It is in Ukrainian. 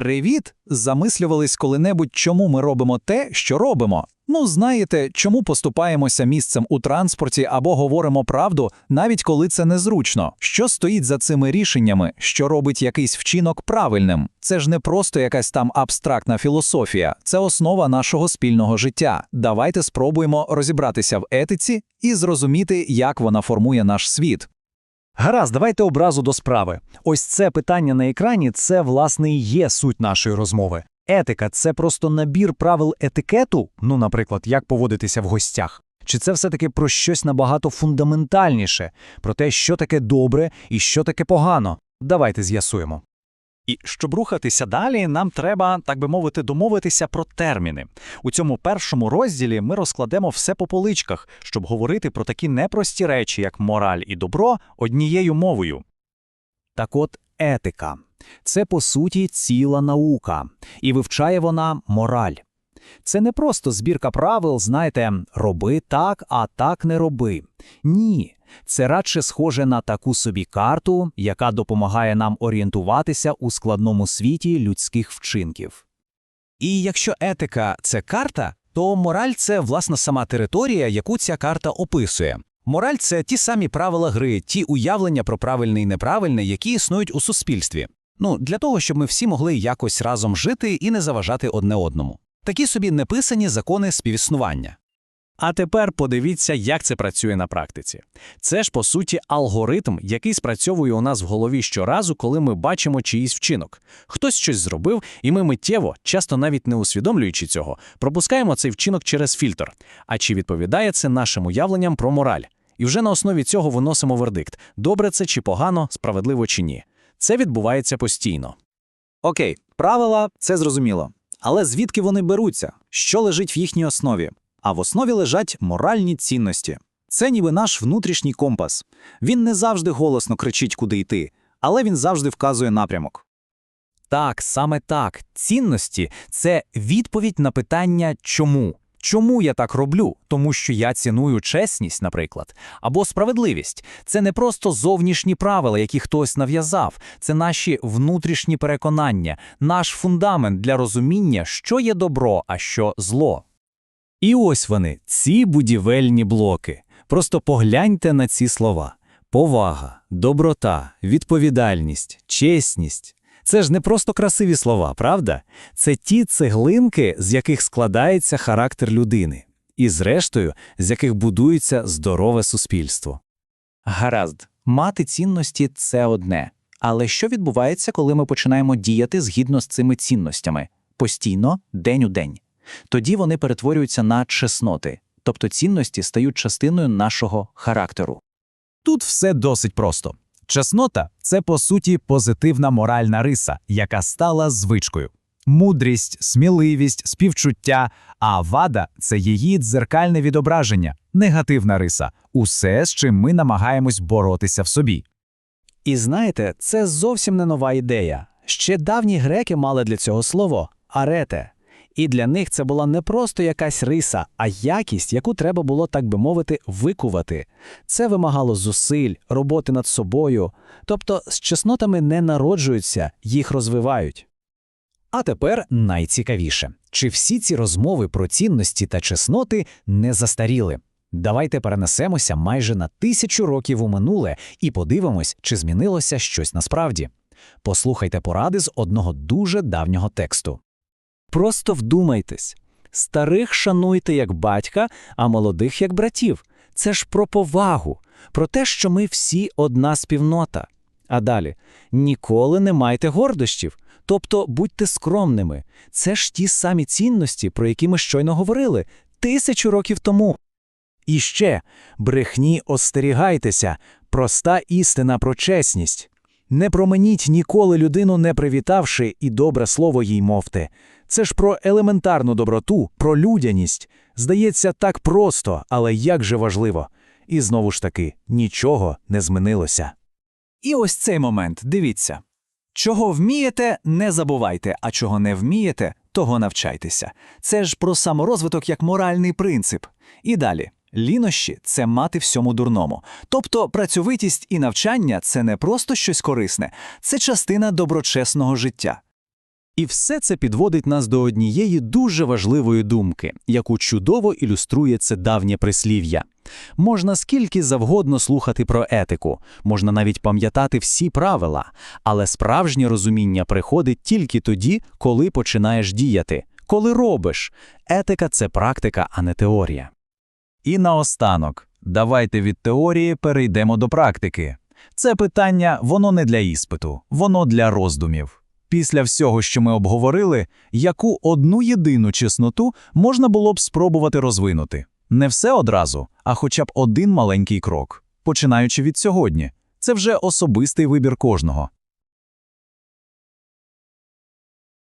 Привіт! Замислювались коли-небудь, чому ми робимо те, що робимо. Ну, знаєте, чому поступаємося місцем у транспорті або говоримо правду, навіть коли це незручно. Що стоїть за цими рішеннями, що робить якийсь вчинок правильним? Це ж не просто якась там абстрактна філософія, це основа нашого спільного життя. Давайте спробуємо розібратися в етиці і зрозуміти, як вона формує наш світ. Гаразд, давайте образу до справи. Ось це питання на екрані це, власне, і є суть нашої розмови. Етика це просто набір правил етикету, ну, наприклад, як поводитися в гостях. Чи це все-таки про щось набагато фундаментальніше, про те, що таке добре і що таке погано? Давайте з'ясуємо. І щоб рухатися далі, нам треба, так би мовити, домовитися про терміни. У цьому першому розділі ми розкладемо все по поличках, щоб говорити про такі непрості речі, як мораль і добро, однією мовою. Так от етика це по суті ціла наука, і вивчає вона мораль. Це не просто збірка правил, знаєте, роби так, а так не роби. Ні, це радше схоже на таку собі карту, яка допомагає нам орієнтуватися у складному світі людських вчинків. І якщо етика це карта, то мораль це власна сама територія, яку ця карта описує. Мораль це ті самі правила гри, ті уявлення про правильне і неправильне, які існують у суспільстві. Ну, для того, щоб ми всі могли якось разом жити і не заважати одне одному. Такі собі неписані закони співіснування. А тепер подивіться, як це працює на практиці. Це ж, по суті, алгоритм, який спрацьовує у нас в голові щоразу, коли ми бачимо чиїсь вчинок. Хтось щось зробив, і ми миттєво, часто навіть не усвідомлюючи цього, пропускаємо цей вчинок через фільтр. А чи відповідає це нашим уявленням про мораль? І вже на основі цього виносимо вердикт: добре це чи погано, справедливо чи ні. Це відбувається постійно. Окей, правила це зрозуміло. Але звідки вони беруться? Що лежить в їхній основі? А в основі лежать моральні цінності. Це ніби наш внутрішній компас. Він не завжди голосно кричить, куди йти, але він завжди вказує напрямок. Так, саме так. Цінності це відповідь на питання чому. Чому я так роблю? Тому що я ціную чесність, наприклад, або справедливість. Це не просто зовнішні правила, які хтось нав'язав, це наші внутрішні переконання, наш фундамент для розуміння, що є добро, а що зло. І ось вони, ці будівельні блоки. Просто погляньте на ці слова: повага, доброта, відповідальність, чесність. Це ж не просто красиві слова, правда? Це ті цеглинки, з яких складається характер людини, і, зрештою, з яких будується здорове суспільство. Гаразд, мати цінності це одне. Але що відбувається, коли ми починаємо діяти згідно з цими цінностями постійно, день у день? Тоді вони перетворюються на чесноти, тобто цінності стають частиною нашого характеру. Тут все досить просто. Чеснота це по суті позитивна моральна риса, яка стала звичкою. Мудрість, сміливість, співчуття, а вада це її дзеркальне відображення, негативна риса, усе, з чим ми намагаємось боротися в собі. І знаєте, це зовсім не нова ідея. Ще давні греки мали для цього слово арете. І для них це була не просто якась риса, а якість, яку треба було, так би мовити, викувати. Це вимагало зусиль, роботи над собою. Тобто з чеснотами не народжуються, їх розвивають. А тепер найцікавіше чи всі ці розмови про цінності та чесноти не застаріли? Давайте перенесемося майже на тисячу років у минуле і подивимось, чи змінилося щось насправді. Послухайте поради з одного дуже давнього тексту. Просто вдумайтесь. Старих шануйте як батька, а молодих як братів. Це ж про повагу, про те, що ми всі одна співнота. А далі ніколи не майте гордощів, тобто будьте скромними. Це ж ті самі цінності, про які ми щойно говорили тисячу років тому. І ще брехні остерігайтеся, проста істина про чесність. Не променіть ніколи людину, не привітавши, і добре слово їй мовте. Це ж про елементарну доброту, про людяність. Здається, так просто, але як же важливо. І знову ж таки, нічого не змінилося. І ось цей момент, дивіться. Чого вмієте, не забувайте, а чого не вмієте, того навчайтеся. Це ж про саморозвиток як моральний принцип. І далі. Лінощі це мати всьому дурному. Тобто працьовитість і навчання це не просто щось корисне, це частина доброчесного життя. І все це підводить нас до однієї дуже важливої думки, яку чудово ілюструє це давнє прислів'я. Можна скільки завгодно слухати про етику, можна навіть пам'ятати всі правила, але справжнє розуміння приходить тільки тоді, коли починаєш діяти, коли робиш. Етика це практика, а не теорія. І наостанок, давайте від теорії перейдемо до практики. Це питання, воно не для іспиту, воно для роздумів. Після всього, що ми обговорили, яку одну єдину чесноту можна було б спробувати розвинути? Не все одразу, а хоча б один маленький крок, починаючи від сьогодні. Це вже особистий вибір кожного.